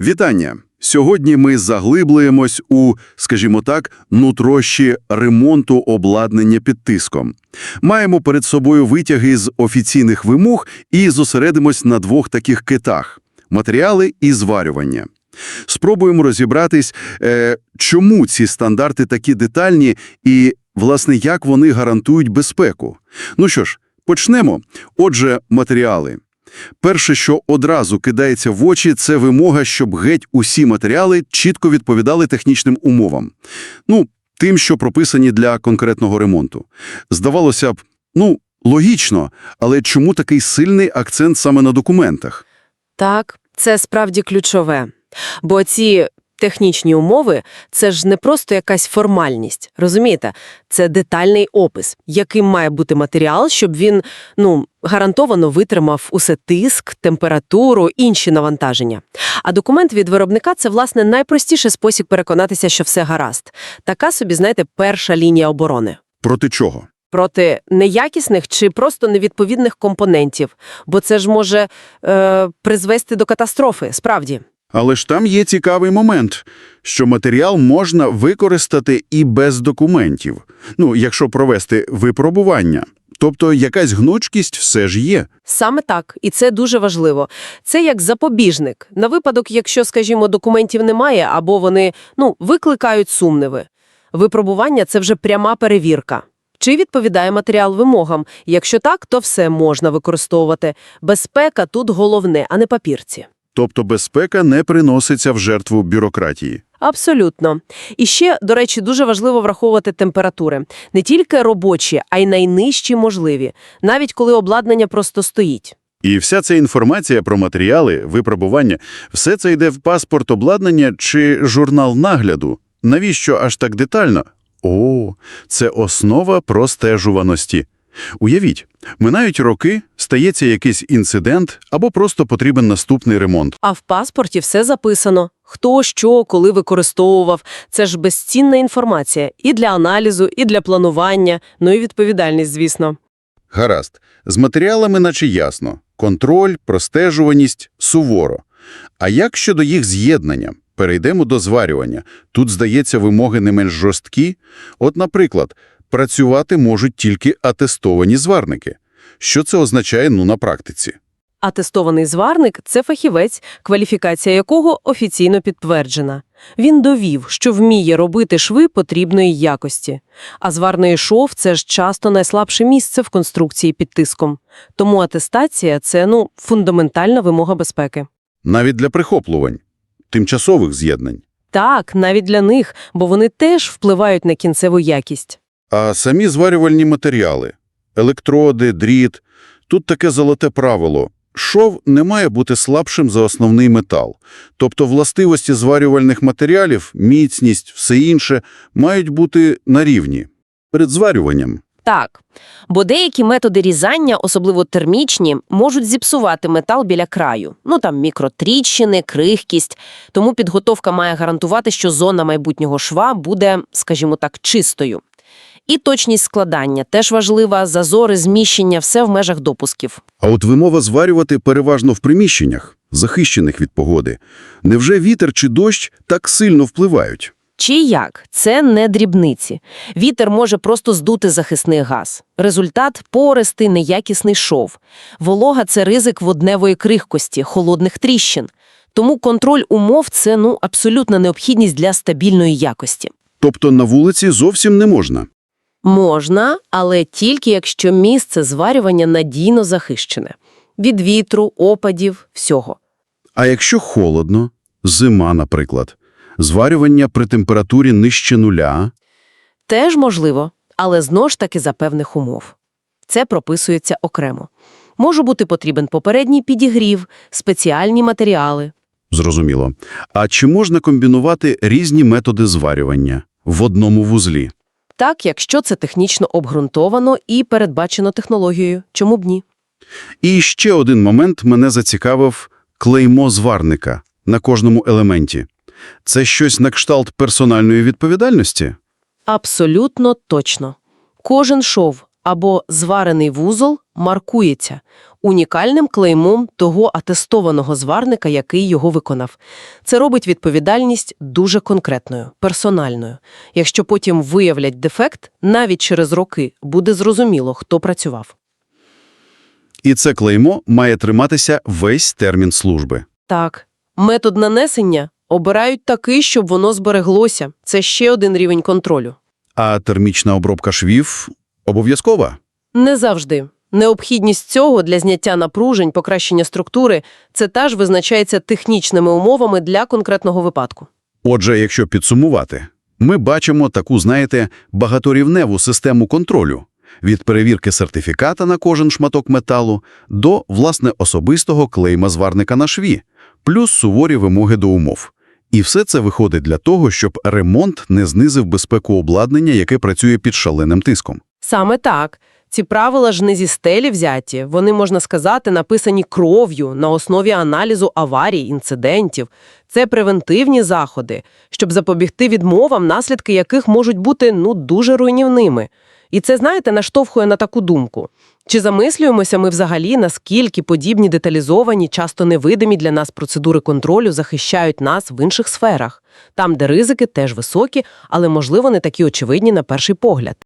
Вітання! Сьогодні ми заглиблюємось у, скажімо так, нутрощі ремонту обладнання під тиском. Маємо перед собою витяги з офіційних вимог і зосередимось на двох таких китах – матеріали і зварювання. Спробуємо розібратись, е, чому ці стандарти такі детальні і, власне, як вони гарантують безпеку. Ну що ж, почнемо. Отже, матеріали. Перше, що одразу кидається в очі, це вимога, щоб геть усі матеріали чітко відповідали технічним умовам. Ну, тим, що прописані для конкретного ремонту. Здавалося б, ну, логічно, але чому такий сильний акцент саме на документах? Так, це справді ключове. Бо ці технічні умови – це ж не просто якась формальність, розумієте? Це детальний опис, яким має бути матеріал, щоб він, ну, гарантовано витримав усе тиск, температуру, інші навантаження. А документ від виробника – це, власне, найпростіший спосіб переконатися, що все гаразд. Така собі, знаєте, перша лінія оборони. Проти чого? Проти неякісних чи просто невідповідних компонентів, бо це ж може е, призвести до катастрофи, справді. Але ж там є цікавий момент, що матеріал можна використати і без документів, ну, якщо провести випробування. Тобто якась гнучкість все ж є. Саме так, і це дуже важливо. Це як запобіжник, на випадок, якщо, скажімо, документів немає, або вони, ну, викликають сумніви. Випробування – це вже пряма перевірка. Чи відповідає матеріал вимогам? Якщо так, то все можна використовувати. Безпека тут головне, а не папірці. Тобто безпека не приноситься в жертву бюрократії. Абсолютно. І ще, до речі, дуже важливо враховувати температури. Не тільки робочі, а й найнижчі можливі, навіть коли обладнання просто стоїть. І вся ця інформація про матеріали, випробування, все це йде в паспорт обладнання чи журнал нагляду. Навіщо аж так детально? О, це основа простежуваності. Уявіть, минають роки, стається якийсь інцидент або просто потрібен наступний ремонт. А в паспорті все записано. Хто, що, коли використовував. Це ж безцінна інформація і для аналізу, і для планування, ну і відповідальність, звісно. Гаразд. З матеріалами наче ясно. Контроль, простежуваність, суворо. А як щодо їх з'єднання? Перейдемо до зварювання. Тут, здається, вимоги не менш жорсткі. От, наприклад, працювати можуть тільки атестовані зварники. Що це означає, ну, на практиці? Атестований зварник – це фахівець, кваліфікація якого офіційно підтверджена. Він довів, що вміє робити шви потрібної якості. А зварний шов – це ж часто найслабше місце в конструкції під тиском. Тому атестація – це, ну, фундаментальна вимога безпеки. Навіть для прихоплювань, тимчасових з'єднань. Так, навіть для них, бо вони теж впливають на кінцеву якість. А самі зварювальні матеріали – електроди, дріт – тут таке золоте правило. Шов не має бути слабшим за основний метал. Тобто властивості зварювальних матеріалів, міцність, все інше мають бути на рівні. Перед зварюванням. Так, бо деякі методи різання, особливо термічні, можуть зіпсувати метал біля краю. Ну там мікротріщини, крихкість. Тому підготовка має гарантувати, що зона майбутнього шва буде, скажімо так, чистою. І точність складання теж важлива, зазори, зміщення – все в межах допусків. А от вимова зварювати переважно в приміщеннях, захищених від погоди. Невже вітер чи дощ так сильно впливають? Чи як? Це не дрібниці. Вітер може просто здути захисний газ. Результат – пористий, неякісний шов. Волога – це ризик водневої крихкості, холодних тріщин. Тому контроль умов – це ну, абсолютна необхідність для стабільної якості. Тобто на вулиці зовсім не можна. Можна, але тільки якщо місце зварювання надійно захищене. Від вітру, опадів, всього. А якщо холодно, зима, наприклад, зварювання при температурі нижче нуля, Теж можливо, але знову ж таки за певних умов. Це прописується окремо. Може бути потрібен попередній підігрів, спеціальні матеріали. зрозуміло. А чи можна комбінувати різні методи зварювання в одному вузлі? Так, якщо це технічно обґрунтовано і передбачено технологією. Чому б ні? І ще один момент мене зацікавив – клеймо зварника на кожному елементі. Це щось на кшталт персональної відповідальності? Абсолютно точно. Кожен шов або зварений вузол маркується унікальним клеймом того атестованого зварника, який його виконав. Це робить відповідальність дуже конкретною, персональною. Якщо потім виявлять дефект, навіть через роки буде зрозуміло, хто працював. І це клеймо має триматися весь термін служби. Так, метод нанесення обирають такий, щоб воно збереглося. Це ще один рівень контролю. А термічна обробка швів обов'язкова. Не завжди. Необхідність цього для зняття напружень, покращення структури – це теж визначається технічними умовами для конкретного випадку. Отже, якщо підсумувати, ми бачимо таку, знаєте, багаторівневу систему контролю від перевірки сертифіката на кожен шматок металу до, власне, особистого клейма зварника на шві, плюс суворі вимоги до умов. І все це виходить для того, щоб ремонт не знизив безпеку обладнання, яке працює під шаленим тиском. Саме так. Ці правила ж не зі стелі взяті, вони, можна сказати, написані кров'ю на основі аналізу аварій, інцидентів. Це превентивні заходи, щоб запобігти відмовам, наслідки яких можуть бути ну дуже руйнівними. І це, знаєте, наштовхує на таку думку. Чи замислюємося ми взагалі, наскільки подібні деталізовані, часто невидимі для нас процедури контролю захищають нас в інших сферах, там, де ризики теж високі, але, можливо, не такі очевидні на перший погляд?